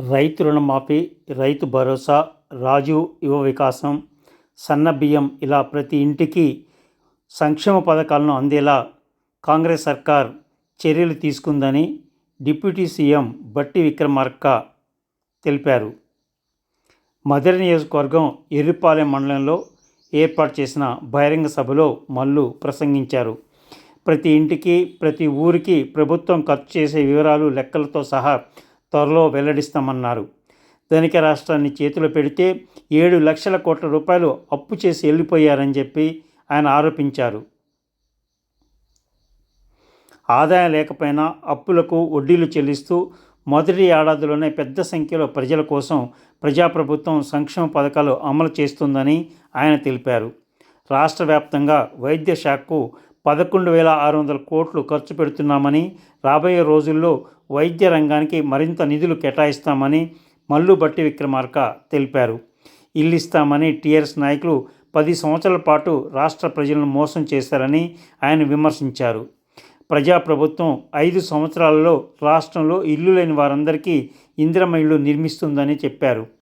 రైతు రుణమాఫీ రైతు భరోసా రాజు యువ వికాసం సన్న బియ్యం ఇలా ప్రతి ఇంటికి సంక్షేమ పథకాలను అందేలా కాంగ్రెస్ సర్కార్ చర్యలు తీసుకుందని డిప్యూటీ సీఎం బట్టి విక్రమార్క తెలిపారు. మధుర నియోజకవర్గం ఎర్రిపాలెం మండలంలో ఏర్పాటు చేసిన బహిరంగ సభలో మల్లు ప్రసంగించారు. ప్రతి ఇంటికి ప్రతి ఊరికి ప్రభుత్వం ఖర్చు చేసే వివరాలు లెక్కలతో సహా త్వరలో వెల్లడిస్తామన్నారు. ధనిక రాష్ట్రాన్ని చేతిలో పెడితే ఏడు లక్షల కోట్ల రూపాయలు అప్పు చేసి వెళ్ళిపోయారని చెప్పి ఆయన ఆరోపించారు. ఆదాయం లేకపోయినా అప్పులకు వడ్డీలు చెల్లిస్తూ మొదటి ఏడాదిలోనే పెద్ద సంఖ్యలో ప్రజల కోసం ప్రజాప్రభుత్వం సంక్షేమ పథకాలు అమలు చేస్తుందని ఆయన తెలిపారు. రాష్ట్ర వ్యాప్తంగా వైద్య శాఖకు పదకొండు వేల ఆరు వందల కోట్లు ఖర్చు పెడుతున్నామని రాబోయే రోజుల్లో వైద్య రంగానికి మరింత నిధులు కేటాయిస్తామని మల్లు బట్టి విక్రమార్క తెలిపారు. ఇల్లు ఇస్తామని టీఆర్ఎస్ నాయకులు పది సంవత్సరాల పాటు రాష్ట్ర ప్రజలను మోసం చేశారని ఆయన విమర్శించారు. ప్రజాప్రభుత్వం ఐదు సంవత్సరాలలో రాష్ట్రంలో ఇల్లు లేని వారందరికీ ఇందిరమ ఇల్లు నిర్మిస్తుందని చెప్పారు.